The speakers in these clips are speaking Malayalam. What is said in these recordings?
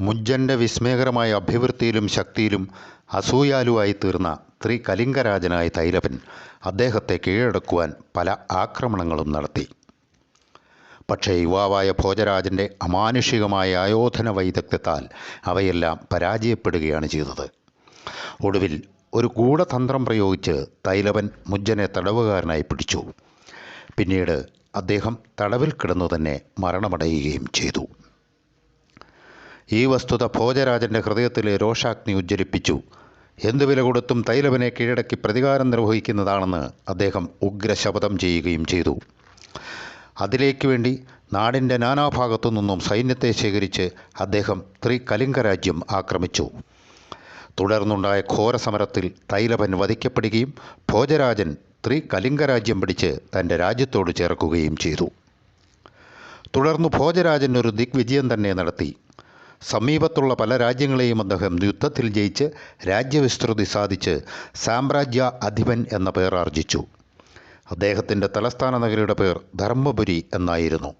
മുജ്ജന്റെ വിസ്മയകരമായ അഭിവൃദ്ധിയിലും ശക്തിയിലും അസൂയാലുവായി തീർന്ന ത്രികലിംഗരാജനായ തൈലപൻ അദ്ദേഹത്തെ കീഴടക്കുവാൻ പല ആക്രമണങ്ങളും നടത്തി. പക്ഷേ യുവാവായ ഭോജരാജന്റെ അമാനുഷികമായ ആയോധന വൈദഗ്ധ്യത്താൽ അവയെല്ലാം പരാജയപ്പെടുകയാണ് ചെയ്തത്. ഒടുവിൽ ഒരു ഗൂഢതന്ത്രം പ്രയോഗിച്ച് തൈലവൻ മുജ്ജനെ തടവുകാരനായി പിടിച്ചു. പിന്നീട് അദ്ദേഹം തടവിൽ കിടന്നു തന്നെ മരണമടയുകയും ചെയ്തു. ഈ വസ്തുത ഭോജരാജന്റെ ഹൃദയത്തിലെ രോഷാഗ്നി ഉജ്ജ്വലിപ്പിച്ചു എന്തു വില കൊടുത്തും തൈലവനെ കീഴടക്കി പ്രതികാരം നിർവഹിക്കുന്നതാണെന്ന് അദ്ദേഹം ഉഗ്രശപഥം ചെയ്യുകയും ചെയ്തു. അതിലേക്ക് വേണ്ടി നാടിന്റെ നാനാഭാഗത്തു നിന്നും സൈന്യത്തെ ശേഖരിച്ച് അദ്ദേഹം ത്രികലിംഗരാജ്യം ആക്രമിച്ചു. തുടർന്നുണ്ടായ ഘോരസമരത്തിൽ തൈലവൻ വധിക്കപ്പെടുകയും ഭോജരാജൻ ത്രികലിംഗരാജ്യം പിടിച്ച് തന്റെ രാജ്യത്തോട് ചേർക്കുകയും ചെയ്തു. തുടർന്ന് ഭോജരാജൻ ഒരു ദിഗ്വിജയം തന്നെ നടത്തി. സമീപത്തുള്ള പല രാജ്യങ്ങളെയും അദ്ദേഹം യുദ്ധത്തിൽ ജയിച്ച് രാജ്യവിസ്തൃതി സാധിച്ച് സാമ്രാജ്യ അധിപൻ എന്ന പേർ ആർജിച്ചു. അദ്ദേഹത്തിന്റെ തലസ്ഥാന നഗരിയുടെ പേർ ധർമ്മപുരി എന്നായിരുന്നു.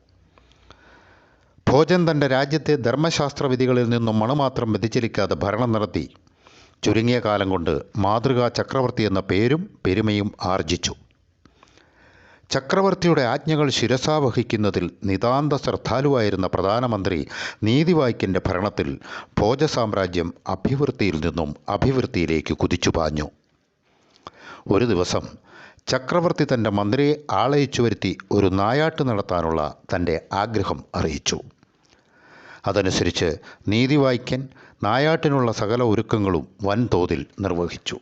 ഭോജൻ തന്റെ രാജ്യത്തെ ധർമ്മശാസ്ത്ര വിധികളിൽ നിന്നും മണുമാത്രം വ്യതിചലിക്കാതെ ഭരണം നടത്തി. ചുരുങ്ങിയ കാലം കൊണ്ട് മാതൃകാ ചക്രവർത്തി എന്ന പേരും പെരുമയും ആർജിച്ചു. ചക്രവർത്തിയുടെ ആജ്ഞകൾ ശിരസാവഹിക്കുന്നതിൽ നിതാന്ത ശ്രദ്ധാലുവായിരുന്ന പ്രധാനമന്ത്രി നീതിവായ്ക്കിന്റെ ഭരണത്തിൽ ഭോജ സാമ്രാജ്യം അഭിവൃദ്ധിയിൽ നിന്നും അഭിവൃദ്ധിയിലേക്ക് കുതിച്ചു പാഞ്ഞു. ഒരു ദിവസം ചക്രവർത്തി തന്റെ മന്ത്രിയെ ആളയിച്ചു വരുത്തി ഒരു നായാട്ട് നടത്താനുള്ള തന്റെ ആഗ്രഹം അറിയിച്ചു. അതനുസരിച്ച് നീതിവായ്ക്കൻ നായാട്ടിനുള്ള സകല ഒരുക്കങ്ങളും വൻതോതിൽ നിർവഹിച്ചു.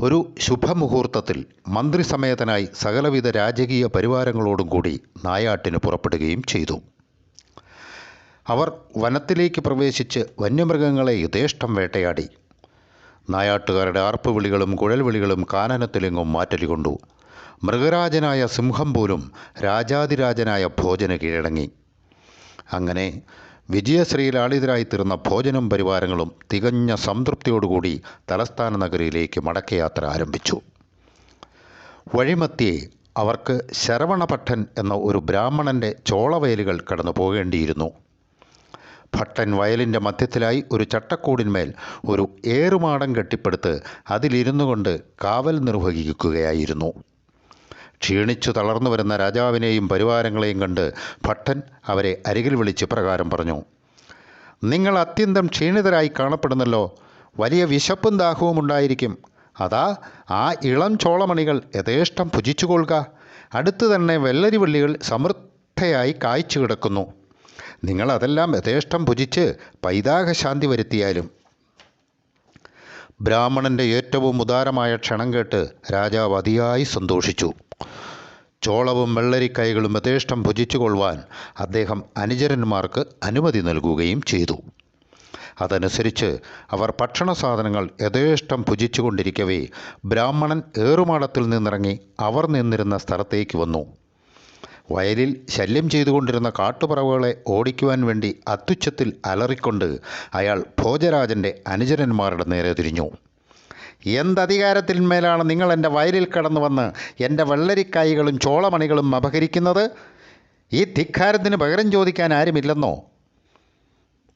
ഒരു ശുഭമുഹൂർത്തത്തിൽ മന്ത്രിസമേതനായി സകലവിധ രാജകീയ പരിവാരങ്ങളോടും കൂടി നായാട്ടിന് പുറപ്പെടുകയും ചെയ്തു. അവർ വനത്തിലേക്ക് പ്രവേശിച്ച് വന്യമൃഗങ്ങളെ യഥേഷ്ടം വേട്ടയാടി. നായാട്ടുകാരുടെ ആർപ്പുവിളികളും കുഴൽവിളികളും കാനനത്തിലെങ്ങും മാറ്റലികൊണ്ടു മൃഗരാജനായ സിംഹം പോലും രാജാതിരാജനായ ഭോജന് കീഴടങ്ങി അങ്ങനെ വിജയശ്രീലാളിതരായി തീർന്ന ഭോജനം പരിവാരങ്ങളും തികഞ്ഞ സംതൃപ്തിയോടുകൂടി തലസ്ഥാന നഗരിയിലേക്ക് മടക്കയാത്ര ആരംഭിച്ചു. വഴിമത്തിയെ അവർക്ക് ശരവണഭട്ടൻ എന്ന ഒരു ബ്രാഹ്മണന്റെ ചോളവയലുകൾ കടന്നു പോകേണ്ടിയിരുന്നു ഭട്ടൻ വയലിന്റെ മധ്യത്തിലായി ഒരു ചട്ടക്കൂടിന്മേൽ ഒരു ഏറുമാടം കെട്ടിപ്പടുത്ത് അതിലിരുന്നു കൊണ്ട് കാവൽ നിർവഹിക്കുകയായിരുന്നു. ക്ഷീണിച്ചു തളർന്നു വരുന്ന രാജാവിനെയും പരിവാരങ്ങളെയും കണ്ട് ഭട്ടൻ അവരെ അരികിൽ വിളിച്ച് പ്രകാരം പറഞ്ഞു നിങ്ങൾ അത്യന്തം ക്ഷീണിതരായി കാണപ്പെടുന്നല്ലോ. വലിയ വിശപ്പും ദാഹവും ഉണ്ടായിരിക്കും. അതാ ആ ഇളം ചോളമണികൾ യഥേഷ്ടം ഭുജിച്ചുകൊള്ളുക. അടുത്തു തന്നെ വെള്ളരി വള്ളികൾ സമൃദ്ധയായി കായ്ച്ചു കിടക്കുന്നു. നിങ്ങൾ അതെല്ലാം യഥേഷ്ടം ഭുജിച്ച് പൈതാഹശാന്തി വരുത്തിയാലും. ബ്രാഹ്മണന്റെ ഏറ്റവും ഉദാരമായ ക്ഷണം കേട്ട് രാജാവ് അതിയായി സന്തോഷിച്ചു. ചോളവും വെള്ളരിക്കൈകളും യഥേഷ്ടം ഭുജിച്ചുകൊള്ളുവാൻ അദ്ദേഹം അനുചരന്മാർക്ക് അനുമതി നൽകുകയും ചെയ്തു. അതനുസരിച്ച് അവർ ഭക്ഷണ സാധനങ്ങൾ യഥേഷ്ടം ഭുജിച്ചുകൊണ്ടിരിക്കവേ ബ്രാഹ്മണൻ ഏറുമാടത്തിൽ നിന്നിറങ്ങി അവർ നിന്നിരുന്ന സ്ഥലത്തേക്ക് വന്നു. വയലിൽ ശല്യം ചെയ്തുകൊണ്ടിരുന്ന കാട്ടുപറവുകളെ ഓടിക്കുവാൻ വേണ്ടി അത്യുച്ചത്തിൽ അലറിക്കൊണ്ട് അയാൾ ഭോജരാജന്റെ അനുചരന്മാരുടെ നേരെ തിരിഞ്ഞു. എന്തധികാരത്തിന്മേലാണ് നിങ്ങൾ എന്റെ വയലിൽ കടന്നു വന്ന് എന്റെ വെള്ളരിക്കായികളും ചോളമണികളും അപഹരിക്കുന്നത്? ഈ ധിക്കാരത്തിന് പകരം ചോദിക്കാൻ ആരുമില്ലെന്നോ?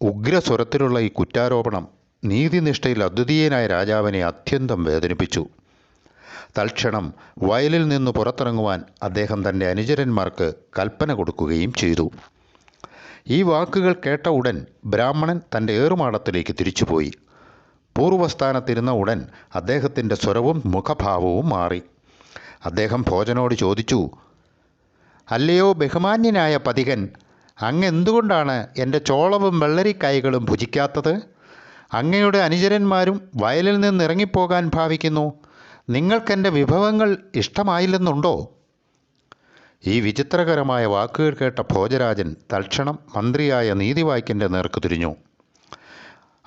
ഉഗ്രസ്വരത്തിലുള്ള ഈ കുറ്റാരോപണം നീതിനിഷ്ഠയിൽ അദ്വിതീയനായ രാജാവിനെ അത്യന്തം വേദനിപ്പിച്ചു. തൽക്ഷണം വയലിൽ നിന്ന് പുറത്തിറങ്ങുവാൻ അദ്ദേഹം തന്റെ അനുചരന്മാർക്ക് കൽപ്പന കൊടുക്കുകയും ചെയ്തു. ഈ വാക്കുകൾ കേട്ട ഉടൻ ബ്രാഹ്മണൻ തന്റെ ഏറുമാടത്തിലേക്ക് തിരിച്ചുപോയി. പൂർവസ്ഥാനത്തിരുന്ന ഉടൻ അദ്ദേഹത്തിന്റെ സ്വരവും മുഖഭാവവും മാറി. അദ്ദേഹം ഭോജനോട് ചോദിച്ചു അല്ലയോ ബഹുമാന്യനായ പതികൻ അങ്ങെന്തുകൊണ്ടാണ് എന്റെ ചോളവും വെള്ളരിക്കായ്കളും ഭുജിക്കാത്തത്? അങ്ങയുടെ അനുചരന്മാരും വയലിൽ നിന്നിറങ്ങിപ്പോകാൻ ഭാവിക്കുന്നു. നിങ്ങൾക്കെന്റെ വിഭവങ്ങൾ ഇഷ്ടമായില്ലെന്നുണ്ടോ? ഈ വിചിത്രകരമായ വാക്കുകൾ കേട്ട ഭോജരാജൻ തൽക്ഷണം മന്ത്രിയായ നീതിവായ്ക്കന്റെ നേർക്ക് തിരിഞ്ഞു.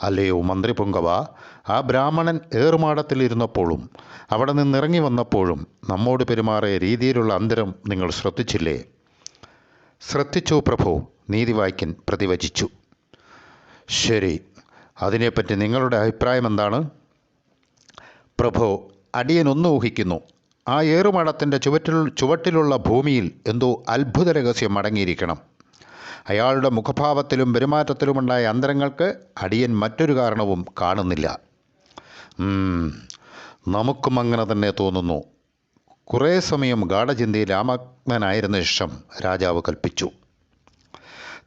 അല്ലയോ മന്ത്രി പൊങ്കവ? ആ ബ്രാഹ്മണൻ ഏറുമാടത്തിലിരുന്നപ്പോഴും അവിടെ നിന്നിറങ്ങി വന്നപ്പോഴും നമ്മോട് പെരുമാറിയ രീതിയിലുള്ള അന്തരം നിങ്ങൾ ശ്രദ്ധിച്ചില്ലേ? ശ്രദ്ധിച്ചു പ്രഭു നീതിവായ്ക്കൻ പ്രതിവചിച്ചു. ശരി അതിനെപ്പറ്റി നിങ്ങളുടെ അഭിപ്രായം എന്താണ്? പ്രഭു അടിയൻ ഒന്ന് ഊഹിക്കുന്നു. ആ ഏറുമാടത്തിന്റെ ചുവറ്റിൽ ചുവട്ടിലുള്ള ഭൂമിയിൽ എന്തോ അത്ഭുത രഹസ്യം അടങ്ങിയിരിക്കണം. അയാളുടെ മുഖഭാവത്തിലും പെരുമാറ്റത്തിലുമുണ്ടായ അന്തരങ്ങൾക്ക് അടിയൻ മറ്റൊരു കാരണവും കാണുന്നില്ല. നമുക്കും അങ്ങനെ തന്നെ തോന്നുന്നു. കുറേ സമയം ഗാഠചിന്തയിൽ രാമഗ്നനായിരുന്ന ശേഷം രാജാവ് കൽപ്പിച്ചു.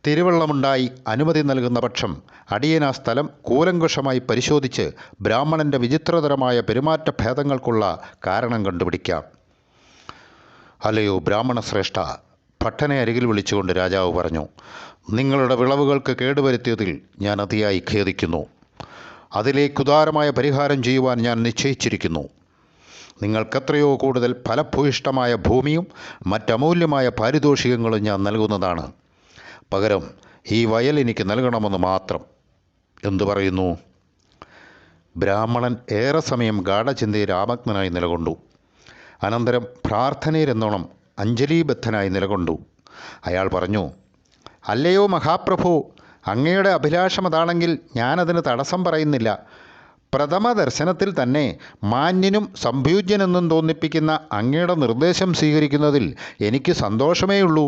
തിരുവള്ളമുണ്ടായി അനുമതി നൽകുന്ന പക്ഷം അടിയൻ ആ സ്ഥലം കൂലങ്കുഷമായി പരിശോധിച്ച് ബ്രാഹ്മണന്റെ വിചിത്രതരമായ പെരുമാറ്റ ഭേദങ്ങൾക്കുള്ള കാരണം കണ്ടുപിടിക്കാം. അല്ലയോ ബ്രാഹ്മണ ശ്രേഷ്ഠ ഭട്ടനെ അരികിൽ വിളിച്ചുകൊണ്ട് രാജാവ് പറഞ്ഞു നിങ്ങളുടെ വിളവുകൾക്ക് കേടുവരുത്തിയതിൽ ഞാൻ അതിയായി ഖേദിക്കുന്നു. അതിലേക്ക് ഉദാരമായ പരിഹാരം ചെയ്യുവാൻ ഞാൻ നിശ്ചയിച്ചിരിക്കുന്നു. നിങ്ങൾക്കെത്രയോ കൂടുതൽ ഫലഭൂയിഷ്ടമായ ഭൂമിയും മറ്റമൂല്യമായ പാരിതോഷികങ്ങളും ഞാൻ നൽകുന്നതാണ്. പകരം ഈ വയൽ എനിക്ക് നൽകണമെന്ന് മാത്രം എന്തു പറയുന്നു? ബ്രാഹ്മണൻ ഏറെ സമയം ഗാഠചിന്തയിൽ ആമഗ്നനായി നിലകൊണ്ടു. അനന്തരം പ്രാർത്ഥനയിലെന്നോണം അഞ്ജലീബദ്ധനായി നിലകൊണ്ടു. അയാൾ പറഞ്ഞു അല്ലയോ മഹാപ്രഭു അങ്ങയുടെ അഭിലാഷം അതാണെങ്കിൽ ഞാനതിന് തടസ്സം പറയുന്നില്ല. പ്രഥമ ദർശനത്തിൽ തന്നെ മാന്യനും സംഭ്യൂജ്യനെന്നും തോന്നിപ്പിക്കുന്ന അങ്ങയുടെ നിർദ്ദേശം സ്വീകരിക്കുന്നതിൽ എനിക്ക് സന്തോഷമേയുള്ളൂ.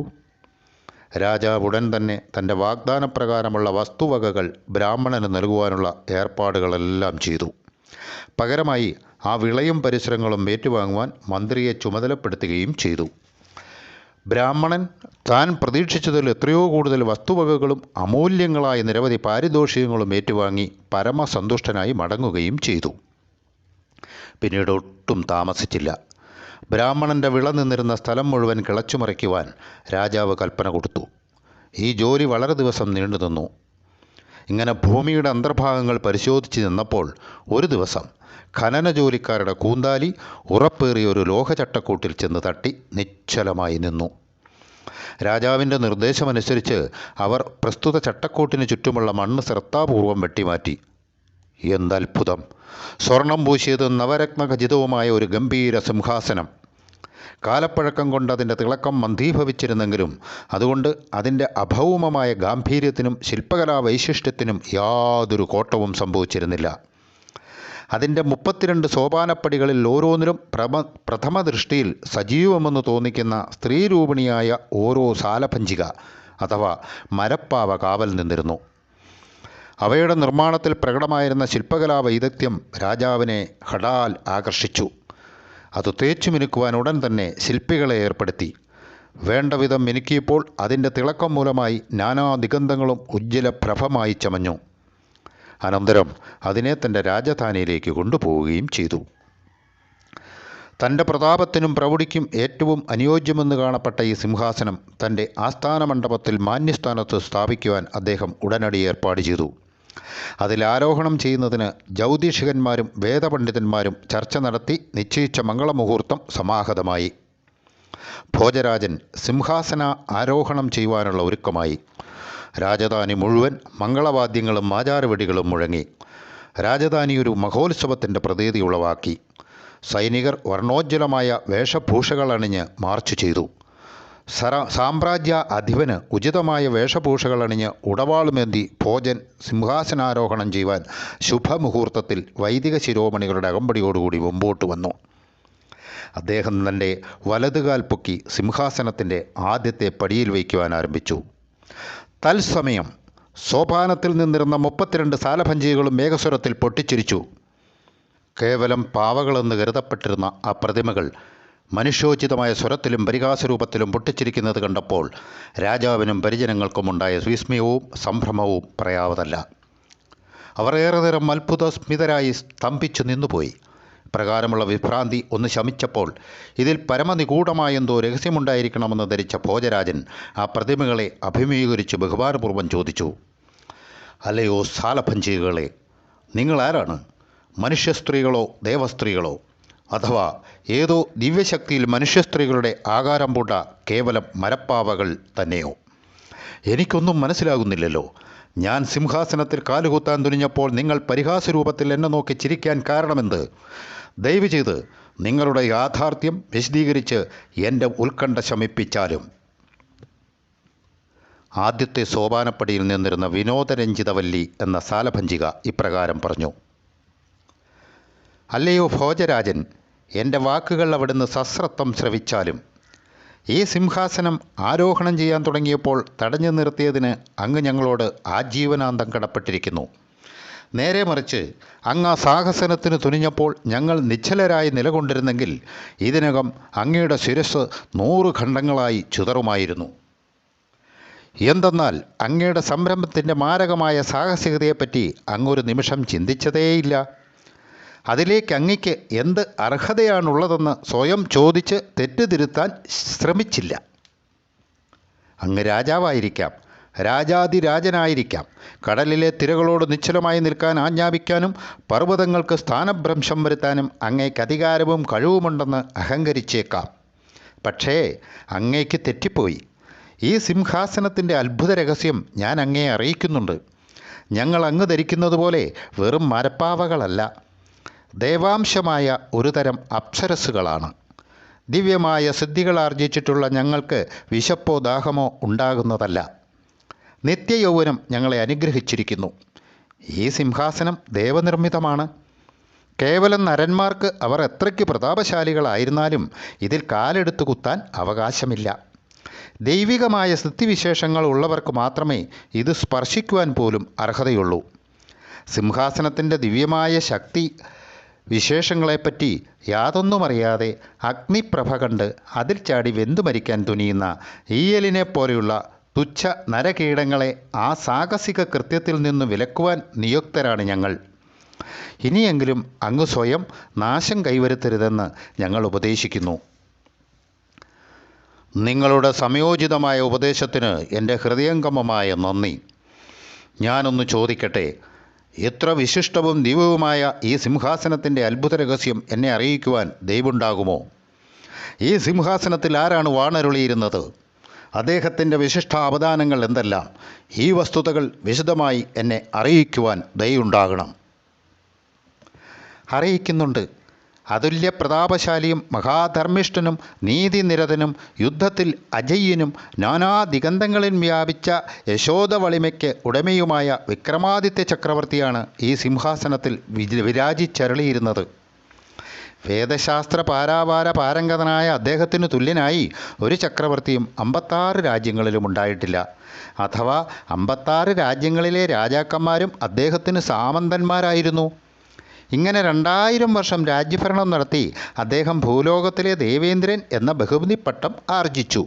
രാജാവ് ഉടൻ തന്നെ തന്റെ വാഗ്ദാനപ്രകാരമുള്ള വസ്തുവകകൾ ബ്രാഹ്മണന് നൽകുവാനുള്ള ഏർപ്പാടുകളെല്ലാം ചെയ്തു. പകരമായി ആ വിളയും പരിസരങ്ങളും ഏറ്റുവാങ്ങുവാൻ മന്ത്രിയെ ചുമതലപ്പെടുത്തുകയും ചെയ്തു. ബ്രാഹ്മണൻ താൻ പ്രതീക്ഷിച്ചതിൽ എത്രയോ കൂടുതൽ വസ്തുവകകളും അമൂല്യങ്ങളായ നിരവധി പാരിതോഷികങ്ങളും ഏറ്റുവാങ്ങി പരമസന്തുഷ്ടനായി മടങ്ങുകയും ചെയ്തു. പിന്നീട് ഒട്ടും താമസിച്ചില്ല. ബ്രാഹ്മണന്റെ വിള നിന്നിരുന്ന സ്ഥലം മുഴുവൻ കിളച്ചുമറിക്കുവാൻ രാജാവ് കൽപ്പന കൊടുത്തു. ഈ ജോലി വളരെ ദിവസം നീണ്ടു നിന്നു ഇങ്ങനെ ഭൂമിയുടെ അന്തർഭാഗങ്ങൾ പരിശോധിച്ച് നിന്നപ്പോൾ ഒരു ദിവസം ഖനന ജോലിക്കാരുടെ കൂന്താലി ഉറപ്പേറിയ ഒരു ലോഹചട്ടക്കൂട്ടിൽ ചെന്ന് തട്ടി നിശ്ചലമായി നിന്നു. രാജാവിന്റെ നിർദ്ദേശമനുസരിച്ച് അവർ പ്രസ്തുത ചട്ടക്കൂട്ടിന് ചുറ്റുമുള്ള മണ്ണ് ശ്രദ്ധാപൂർവം വെട്ടിമാറ്റി. എന്തത്ഭുതം! സ്വർണം പൂശിയത് നവരത്നഖചിതവുമായ ഒരു ഗംഭീര സിംഹാസനം. കാലപ്പഴക്കം കൊണ്ട് അതിന്റെ തിളക്കം മന്ദീഭവിച്ചിരുന്നെങ്കിലും അതുകൊണ്ട് അതിന്റെ അഭൗമമായ ഗാംഭീര്യത്തിനും ശില്പകലാ വൈശിഷ്ട്യത്തിനും യാതൊരു കോട്ടവും സംഭവിച്ചിരുന്നില്ല. അതിന്റെ മുപ്പത്തിരണ്ട് സോപാനപ്പടികളിൽ ഓരോന്നിലും പ്രമ പ്രഥമ ദൃഷ്ടിയിൽ സജീവമെന്ന് തോന്നിക്കുന്ന സ്ത്രീരൂപിണിയായ ഓരോ സാലഭഞ്ചിക അഥവാ മരപ്പാവ കാവൽ നിന്നിരുന്നു. അവയുടെ നിർമ്മാണത്തിൽ പ്രകടമായിരുന്ന ശില്പകലാ വൈദഗ്ധ്യം രാജാവിനെ ഹഡാൽ ആകർഷിച്ചു. അത് തേച്ചു മിനുക്കുവാൻ ഉടൻ തന്നെ ശില്പികളെ ഏർപ്പെടുത്തി. വേണ്ട വിധം മിനുക്കിയപ്പോൾ അതിന്റെ തിളക്കം മൂലമായി നാനാ ദിഗന്ധങ്ങളും ഉജ്ജ്വല പ്രഭമായി ചമഞ്ഞു. അനന്തരം അതിനെ തന്റെ രാജധാനിയിലേക്ക് കൊണ്ടുപോവുകയും ചെയ്തു. തന്റെ പ്രതാപത്തിനും പ്രൗഢിക്കും ഏറ്റവും അനുയോജ്യമെന്ന് കാണപ്പെട്ട ഈ സിംഹാസനം തന്റെ ആസ്ഥാന മണ്ഡപത്തിൽ മാന്യസ്ഥാനത്ത് സ്ഥാപിക്കുവാൻ അദ്ദേഹം ഉടനടി ഏർപ്പാട് ചെയ്തു. അതിൽ ആരോഹണം ചെയ്യുന്നതിന് ജ്യോതിഷികന്മാരും വേദപണ്ഡിതന്മാരും ചർച്ച നടത്തി നിശ്ചയിച്ച മംഗളമുഹൂർത്തം സമാഹതമായി. ഭോജരാജൻ സിംഹാസന ആരോഹണം ചെയ്യുവാനുള്ള ഒരുക്കമായി. രാജധാനി മുഴുവൻ മംഗളവാദ്യങ്ങളും ആചാരവെടികളും മുഴങ്ങി. രാജധാനി ഒരു മഹോത്സവത്തിന്റെ പ്രതീതി ഉളവാക്കി. സൈനികർ വർണോജ്വലമായ വേഷഭൂഷകൾ അണിഞ്ഞ് മാർച്ച് ചെയ്തു. സര സാമ്രാജ്യ അധിപന് ഉചിതമായ വേഷഭൂഷകൾ അണിഞ്ഞ് ഉടവാളുമേന്തി ഭോജൻ സിംഹാസനാരോഹണം ചെയ്യുവാൻ ശുഭമുഹൂർത്തത്തിൽ വൈദിക ശിരോമണികളുടെ അകമ്പടിയോടുകൂടി മുമ്പോട്ട് വന്നു. അദ്ദേഹം തന്റെ വലതുകാൽ പൊക്കി സിംഹാസനത്തിന്റെ ആദ്യത്തെ പടിയിൽ വയ്ക്കുവാൻ ആരംഭിച്ചു. തത്സമയം സോപാനത്തിൽ നിന്നിരുന്ന മുപ്പത്തിരണ്ട് സാലഭഞ്ചികളും മേഘസ്വരത്തിൽ പൊട്ടിച്ചിരിച്ചു. കേവലം പാവകളെന്ന് കരുതപ്പെട്ടിരുന്ന ആ പ്രതിമകൾ മനുഷ്യോചിതമായ സ്വരത്തിലും പരിഹാസരൂപത്തിലും പൊട്ടിച്ചിരിക്കുന്നത് കണ്ടപ്പോൾ രാജാവിനും പരിജനങ്ങൾക്കും ഉണ്ടായ വിസ്മയവും സംഭ്രമവും പറയാവതല്ല അവർ ഏറെ നേരം അത്ഭുത സ്മിതരായി സ്തംഭിച്ചു നിന്നുപോയി. പ്രകാരമുള്ള വിഭ്രാന്തി ഒന്ന് ശമിച്ചപ്പോൾ ഇതിൽ പരമനിഗൂഢമായ എന്തോ രഹസ്യമുണ്ടായിരിക്കണമെന്ന് ധരിച്ച ഭോജരാജൻ ആ പ്രതിമകളെ അഭിമുഖീകരിച്ച് ബഹുമാനപൂർവം ചോദിച്ചു അല്ലയോ സാലഭഞ്ചികളെ നിങ്ങളാരാണ്? മനുഷ്യസ്ത്രീകളോ ദേവസ്ത്രീകളോ? അഥവാ ഏതോ ദിവ്യശക്തിയിൽ മനുഷ്യസ്ത്രീകളുടെ ആകാരം പൂണ്ട കേവലം മരപ്പാവകൾ തന്നെയോ? എനിക്കൊന്നും മനസ്സിലാകുന്നില്ലല്ലോ. ഞാൻ സിംഹാസനത്തിൽ കാലുകുത്താൻ തുനിഞ്ഞപ്പോൾ നിങ്ങൾ പരിഹാസരൂപത്തിൽ എന്നെ നോക്കി ചിരിക്കാൻ കാരണമെന്ത്? ദയവ് ചെയ്ത് നിങ്ങളുടെ യാഥാർത്ഥ്യം വിശദീകരിച്ച് എന്റെ ഉത്കണ്ഠ ശമിപ്പിച്ചാലും. ആദ്യത്തെ സോപാനപ്പടിയിൽ നിന്നിരുന്ന വിനോദരഞ്ജിതവല്ലി എന്ന സാലഭഞ്ചിക ഇപ്രകാരം പറഞ്ഞു. അല്ലയോ ഭോജരാജൻ എന്റെ വാക്കുകൾ അവിടുന്ന് സസ്രത്വം ശ്രവിച്ചാലും. ഈ സിംഹാസനം ആരോഹണം ചെയ്യാൻ തുടങ്ങിയപ്പോൾ തടഞ്ഞു നിർത്തിയതിന് അങ്ങ് ഞങ്ങളോട് ആജീവനാന്തം കടപ്പെട്ടിരിക്കുന്നു. നേരെ മറിച്ച് അങ്ങ് ആ സാഹസനത്തിന് തുനിഞ്ഞപ്പോൾ ഞങ്ങൾ നിശ്ചലരായി നിലകൊണ്ടിരുന്നെങ്കിൽ ഇതിനകം അങ്ങയുടെ ശിരസ് നൂറ് ഖണ്ഡങ്ങളായി ചുതറുമായിരുന്നു. എന്തെന്നാൽ അങ്ങയുടെ സംരംഭത്തിന്റെ മാരകമായ സാഹസികതയെപ്പറ്റി അങ്ങൊരു നിമിഷം ചിന്തിച്ചതേയില്ല. അതിലേക്ക് അങ്ങയ്ക്ക് എന്ത് അർഹതയാണുള്ളതെന്ന് സ്വയം ചോദിച്ച് തെറ്റുതിരുത്താൻ ശ്രമിച്ചില്ല. അങ്ങ് രാജാവായിരിക്കാം. രാജാതിരാജനായിരിക്കാം. കടലിലെ തിരകളോട് നിശ്ചലമായി നിൽക്കാൻ ആജ്ഞാപിക്കാനും പർവതങ്ങൾക്ക് സ്ഥാനഭ്രംശം വരുത്താനും അങ്ങേക്ക് അധികാരവും കഴിവുമുണ്ടെന്ന് അഹങ്കരിച്ചേക്കാം. പക്ഷേ അങ്ങേക്ക് തെറ്റിപ്പോയി. ഈ സിംഹാസനത്തിന്റെ അത്ഭുത രഹസ്യം ഞാൻ അങ്ങേ അറിയിക്കുന്നുണ്ട്. ഞങ്ങൾ അങ്ങ് ധരിക്കുന്നത് പോലെ വെറും മരപ്പാവകളല്ല. ദേവാംശമായ ഒരുതരം അപ്സരസ്സുകളാണ്. ദിവ്യമായ സിദ്ധികൾ ആർജിച്ചിട്ടുള്ള ഞങ്ങൾക്ക് വിശപ്പോ ദാഹമോ ഉണ്ടാകുന്നതല്ല. നിത്യയൗവനം ഞങ്ങളെ അനുഗ്രഹിച്ചിരിക്കുന്നു. ഈ സിംഹാസനം ദേവനിർമ്മിതമാണ്. കേവലം നരന്മാർക്ക് അവർ എത്രയ്ക്ക് പ്രതാപശാലികളായിരുന്നാലും ഇതിൽ കാലെടുത്തു കുത്താൻ അവകാശമില്ല. ദൈവികമായ സ്ഥിതിവിശേഷങ്ങൾ ഉള്ളവർക്ക് മാത്രമേ ഇത് സ്പർശിക്കുവാൻ പോലും അർഹതയുള്ളൂ. സിംഹാസനത്തിന്റെ ദിവ്യമായ ശക്തി വിശേഷങ്ങളെപ്പറ്റി യാതൊന്നുമറിയാതെ അഗ്നിപ്രഭ കണ്ട് അതിൽ ചാടി വെന്തു മരിക്കാൻ തുനിയുന്ന ഈയലിനെ പോലെയുള്ള തുച്ഛ നരകീടങ്ങളെ ആ സാഹസിക കൃത്യത്തിൽ നിന്ന് വിലക്കുവാൻ നിയുക്തരാണ് ഞങ്ങൾ. ഇനിയെങ്കിലും അങ്ങ് സ്വയം നാശം കൈവരുത്തരുതെന്ന് ഞങ്ങൾ ഉപദേശിക്കുന്നു. നിങ്ങളുടെ സമയോചിതമായ ഉപദേശത്തിന് എന്റെ ഹൃദയംഗമമായ നന്ദി. ഞാനൊന്ന് ചോദിക്കട്ടെ എത്ര വിശിഷ്ടവും ദിവ്യവുമായ ഈ സിംഹാസനത്തിന്റെ അത്ഭുത രഹസ്യം എന്നെ അറിയിക്കുവാൻ ദൈവമുണ്ടാകുമോ? ഈ സിംഹാസനത്തിൽ ആരാണ് വാണരുളിയിരുന്നത്? അദ്ദേഹത്തിന്റെ വിശിഷ്ട അവദാനങ്ങൾ എന്തെല്ലാം? ഈ വസ്തുതകൾ വിശദമായി എന്നെ അറിയിക്കുവാൻ ദയുണ്ടാകണം. അറിയിക്കുന്നുണ്ട്. അതുല്യ പ്രതാപശാലിയും മഹാധർമ്മിഷ്ഠനും നീതിനിരതനും യുദ്ധത്തിൽ അജയ്യനും നാനാ ദിഗന്ധങ്ങളിൽ വ്യാപിച്ച യശോദവളിമയ്ക്ക് ഉടമയുമായ വിക്രമാദിത്യ ചക്രവർത്തിയാണ് ഈ സിംഹാസനത്തിൽ വിരാജിച്ചരളിയിരുന്നത്. വേദശാസ്ത്ര പാരാപാര പാരംഗതനായ അദ്ദേഹത്തിന് തുല്യനായി ഒരു ചക്രവർത്തിയും അമ്പത്താറ് രാജ്യങ്ങളിലും ഉണ്ടായിട്ടില്ല. അഥവാ അമ്പത്താറ് രാജ്യങ്ങളിലെ രാജാക്കന്മാരും അദ്ദേഹത്തിന് സാമന്തന്മാരായിരുന്നു. ഇങ്ങനെ രണ്ടായിരം വർഷം രാജ്യഭരണം നടത്തി അദ്ദേഹം ഭൂലോകത്തിലെ ദേവേന്ദ്രൻ എന്ന ബഹുമതി പട്ടം ആർജിച്ചു.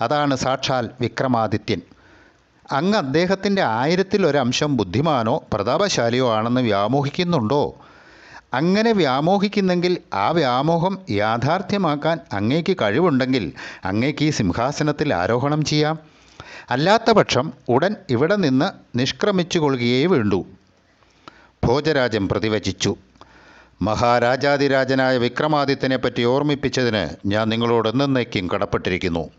അതാണ് സാക്ഷാൽ വിക്രമാദിത്യൻ. അങ്ങ് അദ്ദേഹത്തിന്റെ ആയിരത്തിൽ ഒരംശം ബുദ്ധിമാനോ പ്രതാപശാലിയോ ആണെന്ന് വ്യാമോഹിക്കുന്നുണ്ടോ? അങ്ങനെ വ്യാമോഹിക്കുന്നെങ്കിൽ ആ വ്യാമോഹം യാഥാർത്ഥ്യമാക്കാൻ അങ്ങേക്ക് കഴിവുണ്ടെങ്കിൽ അങ്ങേക്ക് ഈ സിംഹാസനത്തിൽ ആരോഹണം ചെയ്യാം. അല്ലാത്ത പക്ഷം ഉടൻ ഇവിടെ നിന്ന് നിഷ്ക്രമിച്ചു കൊള്ളുകയേ വേണ്ടൂ. ഭോജരാജൻ പ്രതിവചിച്ചു. മഹാരാജാതിരാജനായ വിക്രമാദിത്യനെ പറ്റി ഓർമ്മിപ്പിച്ചതിന് ഞാൻ നിങ്ങളോട് എന്നേക്കും കടപ്പെട്ടിരിക്കുന്നു.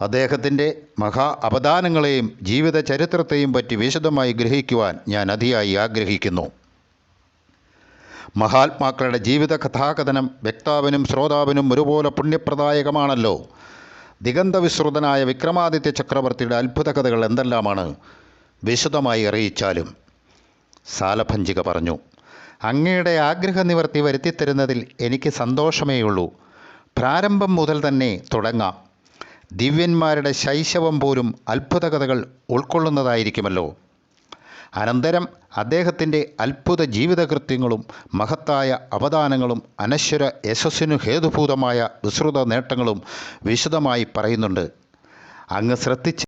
അദ്ദേഹത്തിന്റെ മഹാ അപദാനങ്ങളെയും ജീവിത ചരിത്രത്തെയും പറ്റി വിശദമായി ഗ്രഹിക്കുവാൻ ഞാൻ അതിയായി ആഗ്രഹിക്കുന്നു. മഹാത്മാക്കളുടെ ജീവിത കഥാകഥനം വ്യക്താവിനും ശ്രോതാവിനും ഒരുപോലെ പുണ്യപ്രദായകമാണല്ലോ. ദിഗന്ധവിശ്രുതനായ വിക്രമാദിത്യ ചക്രവർത്തിയുടെ അത്ഭുത കഥകൾ എന്തെല്ലാമാണ്? വിശദമായി അറിയിച്ചാലും. സാലഭഞ്ചിക പറഞ്ഞു അങ്ങയുടെ ആഗ്രഹ നിവർത്തി വരുത്തിത്തരുന്നതിൽ എനിക്ക് സന്തോഷമേയുള്ളൂ. പ്രാരംഭം മുതൽ തന്നെ തുടങ്ങാം. ദിവ്യന്മാരുടെ ശൈശവം പോലും അത്ഭുത കഥകൾ ഉൾക്കൊള്ളുന്നതായിരിക്കുമല്ലോ. അനന്തരം അദ്ദേഹത്തിന്റെ അത്ഭുത ജീവിതകൃത്യങ്ങളും മഹത്തായ അവദാനങ്ങളും അനശ്വര യശസ്സിനു ഹേതുഭൂതമായ വിസ്തൃത നേട്ടങ്ങളും വിശദമായി പറയുന്നുണ്ട്. അങ്ങ് ശ്രദ്ധിച്ച്